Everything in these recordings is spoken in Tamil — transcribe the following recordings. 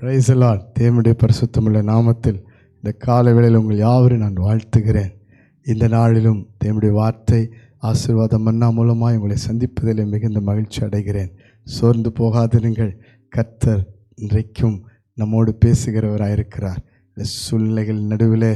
பிரைசலால் தேவனுடைய பரிசுத்தமுள்ள நாமத்தில் இந்த கால வேளையில் உங்கள் யாவரும் நான் வாழ்த்துகிறேன். இந்த நாளிலும் தேவனுடைய வார்த்தை ஆசீர்வாதம் மன்னா மூலமாக உங்களை சந்திப்பதில் மிகுந்த மகிழ்ச்சி அடைகிறேன். சோர்ந்து போகாதிருங்கள். கர்த்தர் இன்றைக்கும் நம்மோடு பேசுகிறவராயிருக்கிறார் இந்த சூழ்நிலைகள் நடுவிலே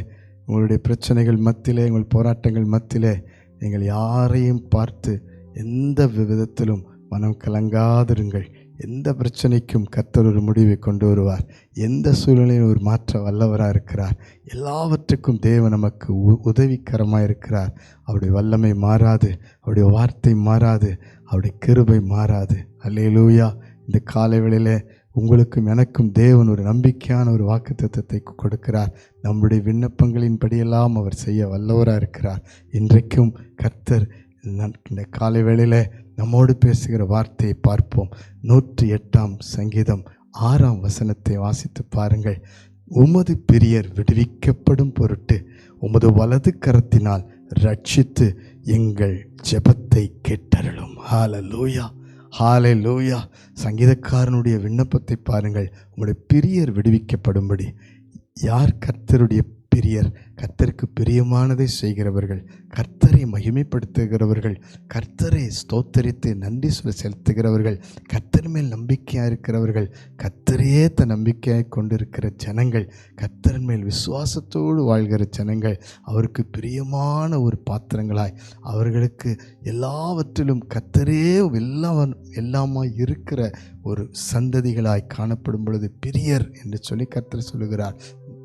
உங்களுடைய பிரச்சனைகள் மத்தியிலே உங்கள் போராட்டங்கள் மத்தியிலே நீங்கள் யாரையும் பார்த்து எந்த விதத்திலும் மனம் கலங்காதிருங்கள். எந்த பிரச்சனைக்கும் கர்த்தர் ஒரு முடிவை கொண்டு வருவார். எந்த சூழ்நிலையும் ஒரு மாற்ற வல்லவராக இருக்கிறார். எல்லாவற்றுக்கும் தேவன் நமக்கு உ உதவிகரமாக இருக்கிறார். அவருடைய வல்லமை மாறாது அவருடைய வார்த்தை மாறாது அவருடைய கிருபை மாறாது. அல்லேலூயா. இந்த காலை வேளையிலே உங்களுக்கும் எனக்கும் தேவன் ஒரு நம்பிக்கையான ஒரு வாக்குத்தத்தத்தை கொடுக்கிறார். நம்முடைய விண்ணப்பங்களின் படியெல்லாம் அவர் செய்ய வல்லவராக இருக்கிறார். இன்றைக்கும் கர்த்தர் இந்த காலை வேளையில் நம்மோடு பேசுகிற வார்த்தையை பார்ப்போம். நூற்றி எட்டாம் சங்கீதம் ஆறாம் வசனத்தை வாசித்து பாருங்கள். உமது பிரியர் விடுவிக்கப்படும் பொருட்டு உமது வலது கரத்தினால் ரட்சித்து எங்கள் ஜெபத்தை கேட்டருளும். ஹாலே லூயா சங்கீதக்காரனுடைய விண்ணப்பத்தை பாருங்கள். உங்களுடைய பிரியர் விடுவிக்கப்படும்படி யார் கர்த்தருடைய பிரியர். கர்த்தருக்கு பிரியமானதை செய்கிறவர்கள் கர்த்தரை மகிமைப்படுத்துகிறவர்கள் கர்த்தரை ஸ்தோத்தரித்து நன்றி சொல்ல செலுத்துகிறவர்கள் கர்த்தர் மேல் நம்பிக்கையாக இருக்கிறவர்கள் கர்த்தரையே தன் நம்பிக்கையாக கொண்டிருக்கிற ஜனங்கள் கர்த்தர் மேல் விசுவாசத்தோடு வாழ்கிற ஜனங்கள் அவருக்கு பிரியமான ஒரு பாத்திரங்களாய் அவர்களுக்கு எல்லாவற்றிலும் கர்த்தரே எல்லாம் எல்லாமா இருக்கிற ஒரு சந்ததிகளாய் காணப்படும் பொழுது பிரியர் என்று சொல்லி கர்த்தர் சொல்லுகிறார்.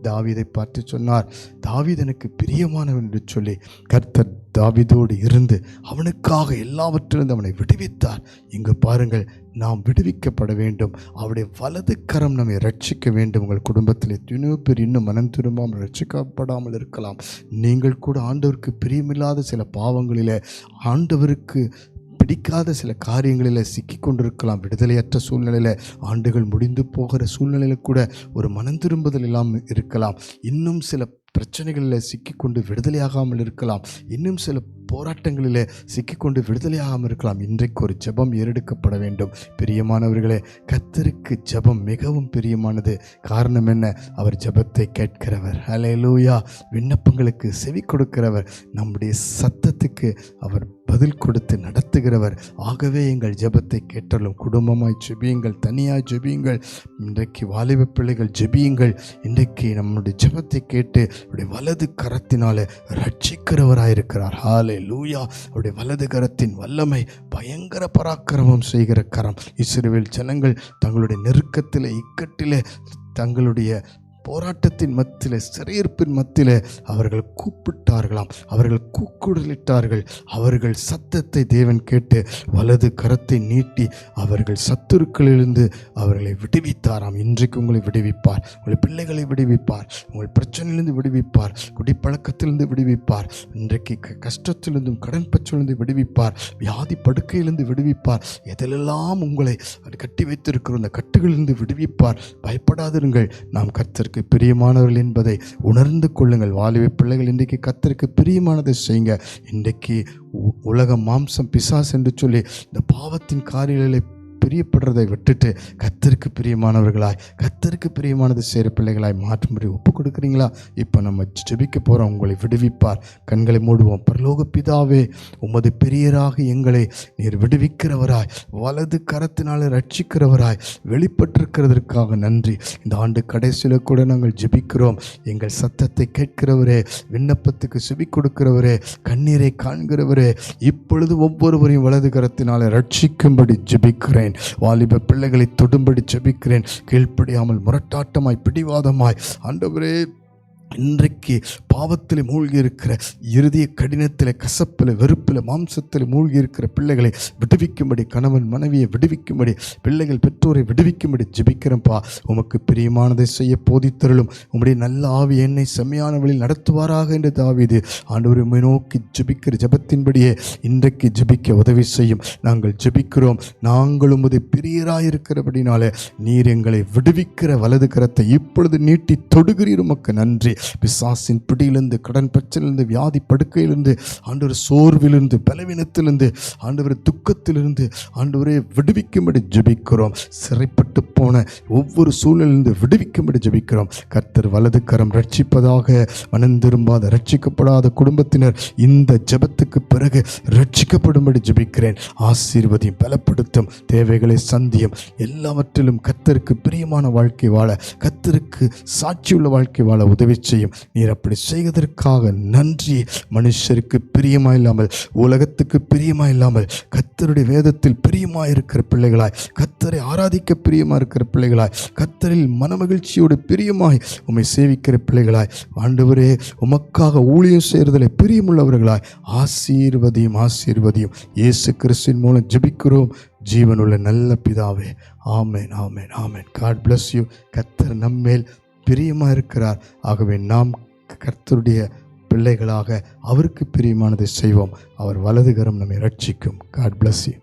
தாவீதை பார்த்து சொன்னார் தாவீது எனக்கு பிரியமானவன் என்று சொல்லி கர்த்தர் தாவிதோடு இருந்து அவனுக்காக எல்லாவற்றிலிருந்து அவனை விடுவித்தார். இங்கு பாருங்கள் நாம் விடுவிக்கப்பட வேண்டும். அவருடைய வலது கரம் நம்மை ரட்சிக்க வேண்டும். உங்கள் குடும்பத்தில் எத்தனையோ பேர் இன்னும் மனம் திரும்பாமல் ரட்சிக்கப்படாமல் இருக்கலாம். நீங்கள் கூட ஆண்டவருக்கு பிரியமில்லாத சில பாவங்களில் ஆண்டவருக்கு பிடிக்காத சில காரியங்களில் சிக்கி கொண்டிருக்கலாம் விடுதலையற்ற சூழ்நிலையில் ஆண்டுகள் முடிந்து போகிற சூழ்நிலையில் கூட ஒரு மனம் திரும்புதல் இல்லாமல் இருக்கலாம். இன்னும் சில பிரச்சனைகளில் சிக்கிக்கொண்டு விடுதலையாகாமல் இருக்கலாம். இன்னும் சில போராட்டங்களில் சிக்கிக்கொண்டு விடுதலையாகாமல் இருக்கலாம். இன்றைக்கு ஒரு ஜெபம் ஏறெடுக்கப்பட வேண்டும். பிரியமானவர்களே கத்தருக்கு ஜெபம் மிகவும் பிரியமானது. காரணம் என்ன? அவர் ஜெபத்தை கேட்கிறவர். அலையலூயா விண்ணப்பங்களுக்கு செவி கொடுக்கிறவர். நம்முடைய சத்தத்துக்கு அவர் பதில் கொடுத்து நடத்துகிறவர். ஆகவே எங்கள் ஜெபத்தை கேட்டாலும் குடும்பமாய் ஜெபியுங்கள் தனியாக ஜெபியுங்கள். இன்றைக்கு வாலிப பிள்ளைகள் ஜெபியுங்கள். இன்றைக்கு நம்முடைய ஜெபத்தை கேட்டு அவருடைய வலது கரத்தினாலே ரட்சிக்கிறவராயிருக்கிறார். ஹாலே லூயா அவருடைய வலது கரத்தின் வல்லமை பயங்கர பராக்கிரமம் செய்கிற கரம். இஸ்ரவேல் ஜனங்கள் தங்களுடைய நெருக்கத்தில் இக்கட்டிலே தங்களுடைய போராட்டத்தின் மத்தியில் சிறையிருப்பின் மத்தியில் அவர்கள் கூப்பிட்டார்களாம். அவர்கள் கூக்குடலிட்டார்கள். அவர்கள் சத்தத்தை தேவன் கேட்டு வலது கரத்தை நீட்டி அவர்கள் சத்துருக்களிலிருந்து அவர்களை விடுவித்தாராம். இன்றைக்கு உங்களை விடுவிப்பார். உங்கள் பிள்ளைகளை விடுவிப்பார். உங்கள் பிரச்சனையிலிருந்து விடுவிப்பார். குடிப்பழக்கத்திலிருந்து விடுவிப்பார். இன்றைக்கு க- கஷ்டத்திலிருந்தும் கடன் பற்றிலிருந்து விடுவிப்பார். வியாதி படுக்கையிலிருந்து விடுவிப்பார். எதிலெல்லாம் உங்களை கட்டி வைத்திருக்கிற அந்த கட்டுகளிலிருந்து விடுவிப்பார். பயப்படாதிருங்கள். நாம் கர்த்தருக்கு பிரியமானவர்கள் என்பதை உணர்ந்து கொள்ளுங்கள். வாலிப பிள்ளைகள் இன்றைக்கு கர்த்தருக்கு பிரியமானதை செய்யுங்க. இன்றைக்கு உ- உலக மாம்சம் பிசாஸ் என்று சொல்லி இந்த பாவத்தின் காரியங்களை பிரியப்படுறதை விட்டுட்டு கத்தருக்கு பிரியமானவர்களாய் கத்தருக்கு பிரியமானது சேர பிள்ளைகளாய் மாற்றும்படி ஒப்பு கொடுக்குறீங்களா? இப்போ நம்ம ஜெபிக்க போகிறோம் உங்களை விடுவிப்பார். கண்களை மூடுவோம். பரலோக பிதாவே உமது பெரியராக எங்களை நீர் விடுவிக்கிறவராய் வலது கரத்தினாலே ரட்சிக்கிறவராய் வெளிப்பட்டிருக்கிறதற்காக நன்றி. இந்த ஆண்டு கடைசியில் கூட நாங்கள் ஜெபிக்கிறோம். எங்கள் சத்தத்தை கேட்கிறவரே விண்ணப்பத்துக்கு செவி கொடுக்கிறவரே கண்ணீரை காண்கிறவரே இப்பொழுது ஒவ்வொருவரையும் வலது கரத்தினாலே ரட்சிக்கும்படி ஜெபிக்கிறேன். வாலிப பிள்ளைகளை தொடும்படி செபிக்கிறேன் கீழ்ப்படியாமல் முரட்டாட்டமாய் பிடிவாதமாய். ஆண்டவரே இன்றைக்கு பாவத்தில் மூழ்கி இருக்கிற இறுதிய கடினத்தில் கசப்பில் வெறுப்பில் மாம்சத்தில் மூழ்கி இருக்கிற பிள்ளைகளை விடுவிக்கும்படி கணவன் மனைவியை விடுவிக்கும்படி பிள்ளைகள் பெற்றோரை விடுவிக்கும்படி ஜெபிக்கிறேன்ப்பா உமக்கு பிரியமானதை செய்ய போதித்தருளும். உம்முடைய நல்ல ஆவி என்னை செம்மையான வழியில் நடத்துவாராக என்று தாவிது. ஆண்டவர் உம்மை நோக்கி ஜெபிக்கிற ஜெபத்தின்படியே இன்றைக்கு ஜெபிக்க உதவி செய்யும். நாங்கள் ஜெபிக்கிறோம். நாங்கள் உமது பிரியராயிருக்கிறபடினால நீர் எங்களை விடுவிக்கிற வலது கரத்தை இப்பொழுது நீட்டி தொடுகிறீர். உமக்கு நன்றி. பிசாசின் பிடியிலிருந்து கடன் பிரச்சனையிலிருந்து வியாதி படுக்கையிலிருந்து ஆண்டவர் சோர்விலிருந்து பலவீனத்திலிருந்து ஆண்டவர் துக்கத்திலிருந்து ஆண்டவரே விடுவிக்கும்படி ஜெபிக்கிறோம். சிறைப்பட்டு போன ஒவ்வொரு சூழ்நிலிருந்து விடுவிக்கும்படி ஜெபிக்கிறோம். கர்த்தர் வலது கரம் ரட்சிப்பதாக மனம் திரும்பாத ரட்சிக்கப்படாத குடும்பத்தினர் இந்த ஜபத்துக்கு பிறகு ரட்சிக்கப்படும்படி ஜெபிக்கிறேன். ஆசீர்வதியும் பலப்படுத்தும் தேவைகளை சந்தியும். எல்லாவற்றிலும் கர்த்தருக்கு பிரியமான வாழ்க்கை வாழ கர்த்தருக்கு சாட்சியுள்ள வாழ்க்கை வாழ உதவி செய்யும். நீர் அப்படி செய்வதற்காக நன்றி. மனுஷருக்கு பிரியமா இல்லாமல் உலகத்துக்கு பிரியமா இல்லாமல் கத்தருடைய வேதத்தில் பிரியமா இருக்கிற பிள்ளைகளாய் கத்தரை ஆராதிக்க பிரியமா இருக்கிற பிள்ளைகளாய் கத்தரில் மனமகிழ்ச்சியோடு பிரியமாய் உம்மை சேவிக்கிற பிள்ளைகளாய் ஆண்டவரே உமக்காக ஊழியம் செய்கிறதில் பிரியமுள்ளவர்களாய் ஆசீர்வதியும் ஆசீர்வதியும். இயேசு கிறிஸ்தின் மூலம் ஜபிக்கிறோம். ஜீவனுள்ள நல்ல பிதாவே. ஆமேன் ஆமேன் ஆமேன். காட் பிளஸ் யூ கத்தர் நம்மேல் பிரியமாக இருக்கிறார் ஆகவே நாம் கர்த்தருடைய பிள்ளைகளாக அவருக்கு பிரியமானதை செய்வோம். அவர் வலதுகரம் நம்மை ரட்சிக்கும் காட் பிளஸ் யூ